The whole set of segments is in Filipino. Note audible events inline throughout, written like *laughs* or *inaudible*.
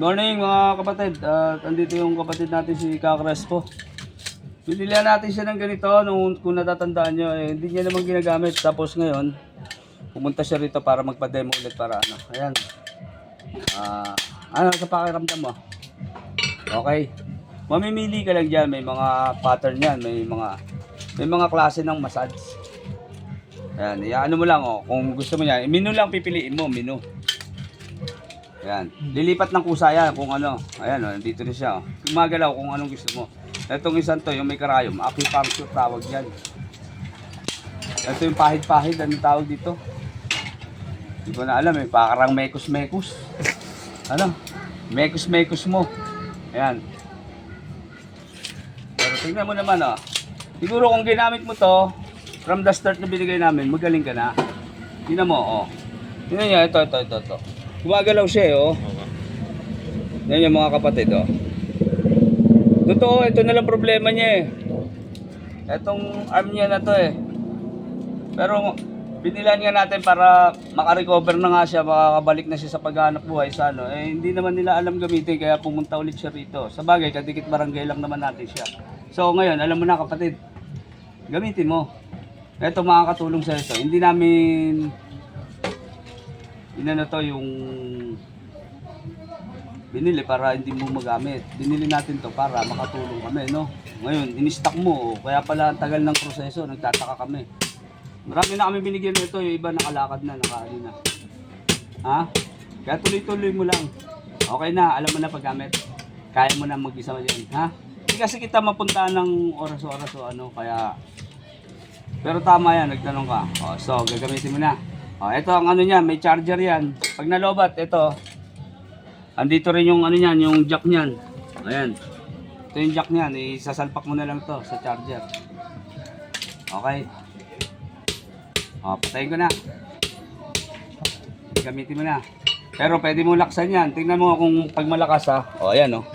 Morning mga kapatid. At andito yung kapatid natin si Kakrespo. Pinilihan natin siya ng ganito nung kung natatandaan nyo, eh, hindi niya naman ginagamit. Tapos ngayon, pumunta siya rito para magpa-demo ulit para ano. Ayan. Ah, ano sa pakiramdam mo? Okay. Mamimili ka lang dyan. May mga pattern yan. May mga may mga klase ng massage. Ayan. Iyaano mo lang oh. Kung gusto mo yan. Menu lang pipiliin mo. Menu. Ayan. Lilipat ng kusa yan kung ano. Ayan, oh, nandito na siya. Oh. Gumagalaw kung anong gusto mo. Itong isang to, yung may karayom. Acupuncture tawag yan. Ito yung pahid-pahid. Anong tawag dito? Hindi ko na alam eh. Parang mekos-mekos. Ano? Mekos-mekos mo. Ayan. Pero tingnan mo naman oh. Siguro kung ginamit mo to, from the start na binigay namin, magaling ka na. Tingnan mo, oh. Tingnan niya, ito, ito, ito, ito. Gumagalaw siya, eh, oh. Yan yung mga kapatid, oh. Totoo, ito na lang problema niya, eh. Etong arm niya na to, eh. Pero, binilan nga natin para makarecover na nga siya, makakabalik na siya sa paghanap buhay sa ano. Eh, hindi naman nila alam gamitin, kaya pumunta ulit siya rito. Sa bagay, kadikit barangay lang naman natin siya. So, ngayon, alam mo na, kapatid, gamitin mo. Ito makakatulong sa ito. Hindi namin inano to yung binili para hindi mo magamit. Binili natin to para makatulong kami, no? Ngayon, in-stock mo, kaya pala ang tagal ng proseso, nagtataka kami. Marami na kami binigyan nito, yung iba nakalakad na, nakaano na. Ha? Kaya tuloy-tuloy mo lang. Okay na, alam mo na paggamit. Kaya mo na mag-isa yan, ha? Hindi kasi kita mapunta ng oras-oras o ano, kaya... Pero tama yan, nagtanong ka. O, so, gagamitin mo na. O, ito ang ano niya, may charger yan. Pag nalobat, ito. Andito rin yung ano niyan, yung jack niyan. Ayan. Ito yung jack niyan, isasalpak mo na lang to sa charger. Okay. O, patayin ko na. Gamitin mo na. Pero pwede mo laksan yan. Tingnan mo kung pag malakas ha. O, ayan o.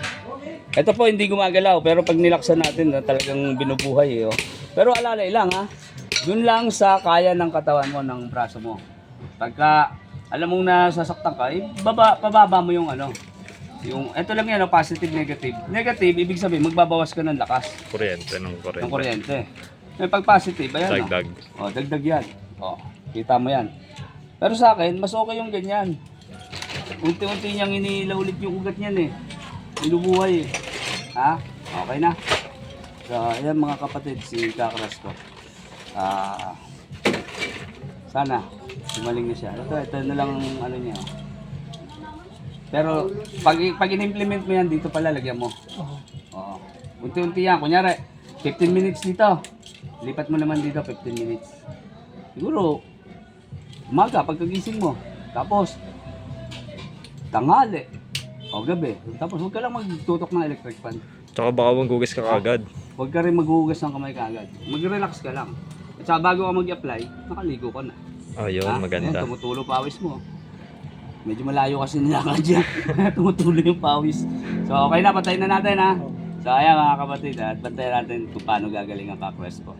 Ito po hindi gumagalaw pero pag nilaksan natin na talagang binubuhay eh. Oh. Pero alalay lang ha. Dun lang sa kaya ng katawan mo, ng braso mo. Pagka alam mong nasasaktan ka, eh, baba, pababa mo yung ano. Yung, ito lang yan, oh, positive, negative. Negative, ibig sabihin, magbabawas ka ng lakas Kuryente ng ng kuryente. kuryente. May pag positive, ayan oh. Dagdag. Oh, dagdag yan. Oh, kita mo yan. Pero sa akin, mas okay yung ganyan. Unti-unti niyang inilaw ulit yung ugat niyan eh. Binubuhay eh. Ha? Okay na. So, ayan mga kapatid, si Kakras ko. Ah, sana, gumaling na siya. Ito, ito na lang ang ano niya. Pero, pag, pag in-implement mo yan, dito pala, lagyan mo. Oo. Unti-unti yan. Kunyari, 15 minutes dito. Lipat mo naman dito, 15 minutes. Siguro, umaga, pagkagising mo. Tapos, tanghali. O gabi. Tapos, huwag ka lang magtutok ng electric fan. Tsaka baka magugas ka kagad. Huwag ka rin maghuhugas ng kamay kaagad. Mag-relax ka lang. Saka bago ka mag-apply, nakaligo ka na. Ayun, Ha? maganda. Ayan, tumutulo pawis mo. Medyo malayo kasi nilakad dyan. *laughs* tumutulo yung pawis. So, okay na, patayin na natin ha. So, ayan mga kapatid, at bantayan natin kung paano gagaling ang backrest po.